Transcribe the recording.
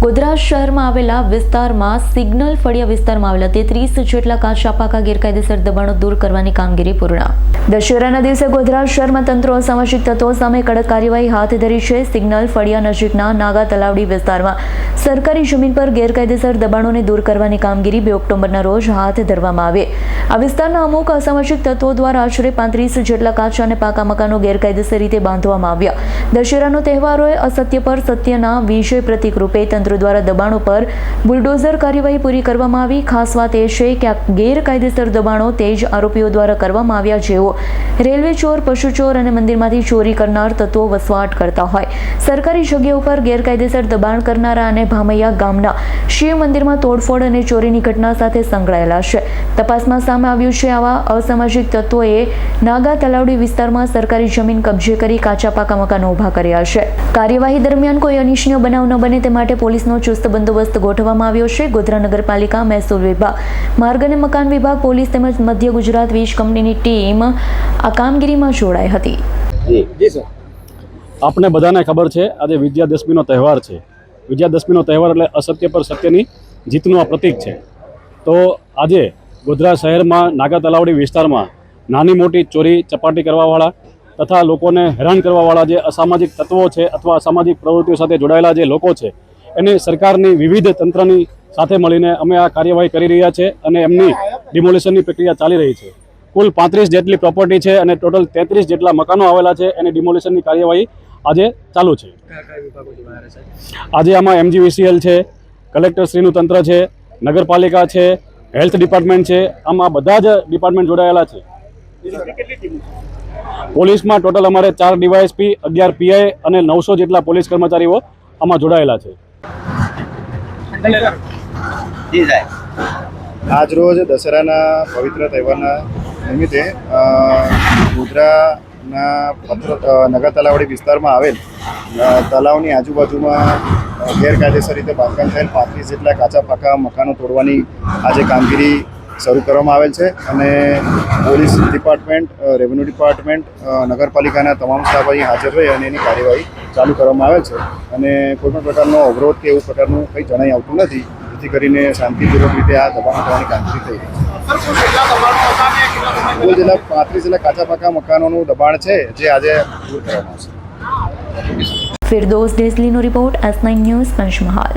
ગોધરા શહેરમાં આવેલા વિસ્તારમાં સિગ્નલ ફળિયા વિસ્તારમાં આવેલા તેત્રીસ જેટલા કાચા પાકા ગેરકાયદેસર દબાણો દૂર કરવાની કામગીરી પૂર્ણ. દશેરાના દિવસે ગોધરા શહેરમાં તંત્રો અસામાજિક તત્વો સામે કડક કાર્યવાહી હાથ ધરી છે. સિગ્નલ ફળિયા નજીકના નાગા તલાવડી વિસ્તારમાં સરકારી જમીન પર ગેરકાયદેસર દબાણોને દૂર કરવાની કામગીરી બે ઓક્ટોબરના રોજ હાથ ધરવામાં આવે. આ વિસ્તારના અમુક અસામાજિક તત્વો દ્વારા આશરે પાંત્રીસ જેટલા કાચા અને પાકા મકાનો ગેરકાયદેસર રીતે બાંધવામાં આવ્યા. દશેરાનો તહેવારોએ અસત્ય પર સત્યના વિજય પ્રતિક રૂપે તંત્ર દ્વારા દબાણો પર બુલડોઝર કાર્યવાહી પૂરી કરવામાં આવી. ખાસ વાત એ છે કે આ ગેરકાયદેસર દબાણો તે જ આરોપીઓ દ્વારા કરવામાં આવ્યા જેઓ રેલવે ચોર, પશુ ચોર અને મંદિરમાંથી ચોરી કરનાર તત્વો વસવાટ કરતા હોય. સરકારી જગ્યા ઉપર ગેરકાયદેસર દબાણ કરનારા અને ભામૈયા ગામના શિવ મંદિરમાં તોડફોડ અને ચોરીની ઘટના સાથે સંકળાયેલા છે. તપાસમાં સામે આવ્યું છે આવા અસામાજિક તત્વોએ નાગા તલાવડી વિસ્તારમાં સરકારી જમીન કબજે કરી કાચા પાકા મકાનો ઊભા કર્યા છે. કાર્યવાહી દરમિયાન કોઈ અનિચ્છનીય બનાવ ન બને તે માટે પોલીસનો ચુસ્ત બંદોબસ્ત ગોઠવવામાં આવ્યો છે. ગોધરા નગરપાલિકા મહેસૂલ વિભાગ. માર્ગ અને મકાન વિભાગ પોલીસ તેમજ મધ્ય ગુજરાત વીજ કંપનીની ટીમ આ કામગીરીમાં જોડાઈ હતી. આપને બધાને ખબર છે આજે વિજયાદશમીનો તહેવાર છે. વિજયાદશમીનો તહેવાર એટલે અસત્ય પર સત્યની જીતનું આ પ્રતીક છે. તો આજે ગોધરા શહેરમાં નાગા તલાવડી વિસ્તારમાં નાની મોટી ચોરી ચપાટી કરવાવાળા તથા લોકોને હેરાન કરવાવાળા જે અસામાજિક તત્વો છે અથવા અસામાજિક પ્રવૃત્તિઓ સાથે જોડાયેલા જે લોકો છે એની સરકારની વિવિધ તંત્રની સાથે મળીને અમે આ કાર્યવાહી કરી રહ્યા છે અને એમની ડિમોલિશનની પ્રક્રિયા ચાલી રહી છે. કુલ પાંત્રીસ જેટલી પ્રોપર્ટી છે અને ટોટલ તેત્રીસ જેટલા મકાનો આવેલા છે. એની ડિમોલિશનની કાર્યવાહી આજે ચાલુ છે. આજે આમાં એમજીવીસીએલ છે કલેક્ટરશ્રીનું તંત્ર છે નગરપાલિકા છે હેલ્થ ડિપાર્ટમેન્ટ છે. આમાં બધા જ ડિપાર્ટમેન્ટ જોડાયેલા છે? પોલીસમાં ટોટલ અમારે ચાર ડીવાયએસપી અગિયાર પીઆઈ અને નવસો જેટલા પોલીસ કર્મચારીઓ આમાં જોડાયેલા છે. આજરોજ દશેરાના પવિત્ર તહેવારના નિમિત્તે ગોધરાના પત્ર નગર તલાવડી વિસ્તારમાં આવેલ તલાવની આજુબાજુમાં ગેરકાયદેસર રીતે બાંધકામ થયેલ પાંત્રીસ જેટલા કાચા પાકા મકાનો તોડવાની આજે કામગીરી શરૂ કરવામાં આવેલ છે અને પોલીસ ડિપાર્ટમેન્ટ રેવન્યુ ડિપાર્ટમેન્ટ નગરપાલિકાના તમામ સ્ટાફ અહીં હાજર રહી અને એની કાર્યવાહી ચાલુ કરવામાં આવેલ છે. અને કોઈપણ પ્રકારનો અવરોધ કે એવું પ્રકારનું કંઈ જણાઈ આવતું નથી, જેથી કરીને શાંતિપૂર્વક રીતે આ દબાણ કરવાની કામગીરી થઈ રહી છે. કુલ પાંત્રીસ જેટલા કાચા પાકા મકાનોનું દબાણ છે, જે આજે દૂર કરવામાં આવશે. Firdos ડેઝલીનો report S nine news Panchmahal.